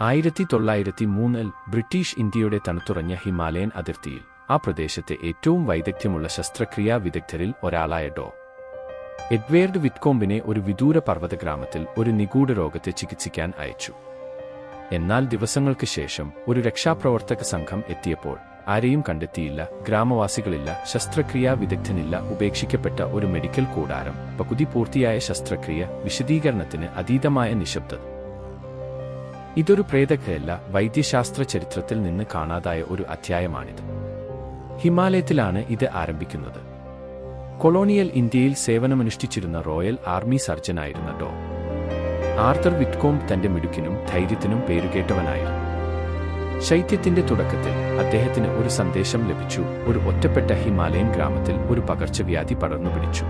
ആയിരത്തി തൊള്ളായിരത്തി മൂന്നിൽ ബ്രിട്ടീഷ് ഇന്ത്യയുടെ തണുത്തുറഞ്ഞ ഹിമാലയൻ അതിർത്തിയിൽ ആ പ്രദേശത്തെ ഏറ്റവും വൈദഗ്ധ്യമുള്ള ശസ്ത്രക്രിയാ വിദഗ്ധരിൽ ഒരാളായ ഡോ. എഡ്വേർഡ് വിറ്റ്കോംബിനെ ഒരു വിദൂര പർവത ഗ്രാമത്തിൽ ഒരു നിഗൂഢ രോഗത്തെ ചികിത്സിക്കാൻ അയച്ചു. എന്നാൽ ദിവസങ്ങൾക്ക് ശേഷം ഒരു രക്ഷാപ്രവർത്തക സംഘം എത്തിയപ്പോൾ ആരെയും കണ്ടെത്തിയില്ല ഗ്രാമവാസികളില്ല ശസ്ത്രക്രിയാ വിദഗ്ധനില്ല ഉപേക്ഷിക്കപ്പെട്ട ഒരു മെഡിക്കൽ കൂടാരം പകുതി പൂർത്തിയായ ശസ്ത്രക്രിയ വിശദീകരണത്തിന് അതീതമായ നിശബ്ദത. ഇതൊരു പ്രേതകയല്ല വൈദ്യശാസ്ത്ര ചരിത്രത്തിൽ നിന്ന് കാണാതായ ഒരു അധ്യായമാണിത്. ഹിമാലയത്തിലാണ് ഇത് ആരംഭിക്കുന്നത്. കൊളോണിയൽ ഇന്ത്യയിൽ സേവനമനുഷ്ഠിച്ചിരുന്ന റോയൽ ആർമി സർജനായിരുന്ന ഡോ. ആർത്തർ വിറ്റ്കോം തന്റെ മിടുക്കിനും ധൈര്യത്തിനും പേരുകേട്ടവനായിരുന്നു. ശൈത്യത്തിന്റെ തുടക്കത്തിൽ അദ്ദേഹത്തിന് ഒരു സന്ദേശം ലഭിച്ചു ഒരു ഒറ്റപ്പെട്ട ഹിമാലയൻ ഗ്രാമത്തിൽ ഒരു പകർച്ചവ്യാധി പടർന്നു പിടിച്ചു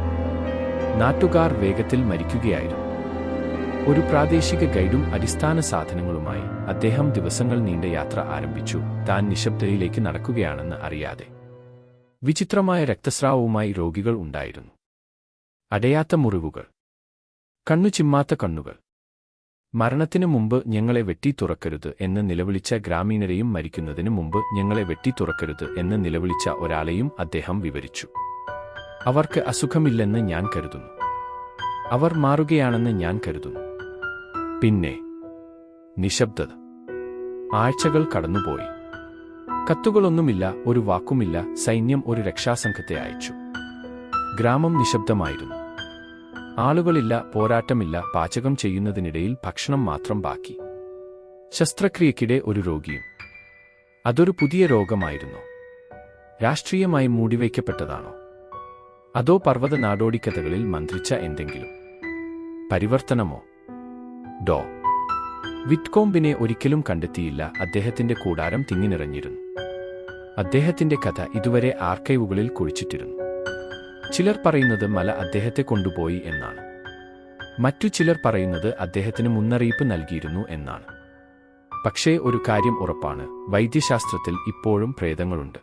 നാട്ടുകാർ വേഗത്തിൽ മരിക്കുകയായിരുന്നു. ഒരു പ്രാദേശിക ഗൈഡും അടിസ്ഥാന സാധനങ്ങളുമായി അദ്ദേഹം ദിവസങ്ങൾ നീണ്ട യാത്ര ആരംഭിച്ചു. താൻ നിശബ്ദതയിലേക്ക് നടക്കുകയാണെന്ന് അറിയാതെ. വിചിത്രമായ രക്തസ്രാവവുമായി രോഗികൾ ഉണ്ടായിരുന്നു. അടയാത്ത മുറിവുകൾ. കണ്ണു ചിമ്മാത്ത കണ്ണുകൾ. മരണത്തിനു മുമ്പ് ഞങ്ങളെ വെട്ടി തുറക്കരുത് എന്ന് നിലവിളിച്ച ഗ്രാമീണരെയും മരിക്കുന്നതിനു മുമ്പ് ഞങ്ങളെ വെട്ടി തുറക്കരുത് എന്ന് നിലവിളിച്ച ഒരാളെയും അദ്ദേഹം വിവരിച്ചു. അവർക്ക് അസുഖമില്ലെന്ന് ഞാൻ കരുതുന്നു. അവർ മാറുകയാണെന്ന് ഞാൻ കരുതുന്നു. പിന്നെ നിശബ്ദത. ആഴ്ചകൾ കടന്നുപോയി. കത്തുകളൊന്നുമില്ല ഒരു വാക്കുമില്ല സൈന്യം ഒരു രക്ഷാസംഘത്തെ അയച്ചു. ഗ്രാമം നിശബ്ദമായിരുന്നു. ആളുകളില്ല പോരാട്ടമില്ല പാചകം ചെയ്യുന്നതിനിടയിൽ ഭക്ഷണം മാത്രം ബാക്കി. ശസ്ത്രക്രിയക്കിടെ ഒരു രോഗിയും. അതൊരു പുതിയ രോഗമായിരുന്നു. രാഷ്ട്രീയമായി മൂടിവയ്ക്കപ്പെട്ടതാണോ? അതോ പർവത നാടോടിക്കഥകളിൽ മന്ത്രിച്ച എന്തെങ്കിലും? പരിവർത്തനമോ? ഡോ. വിറ്റ്കോംബിനെ ഒരിക്കലും കണ്ടെത്തിയില്ല. അദ്ദേഹത്തിന്റെ കൂടാരം തിങ്ങിനിറഞ്ഞിരുന്നു. അദ്ദേഹത്തിന്റെ കഥ ഇതുവരെ ആർക്കൈവുകളിൽ കുഴിച്ചിട്ടിരുന്നു. ചിലർ പറയുന്നത് മല അദ്ദേഹത്തെ കൊണ്ടുപോയി എന്നാണ്. മറ്റു ചിലർ പറയുന്നത് അദ്ദേഹത്തിന് മുന്നറിയിപ്പ് നൽകിയിരുന്നു എന്നാണ്. പക്ഷേ ഒരു കാര്യം ഉറപ്പാണ്. വൈദ്യശാസ്ത്രത്തിൽ ഇപ്പോഴും പ്രേതങ്ങളുണ്ട്.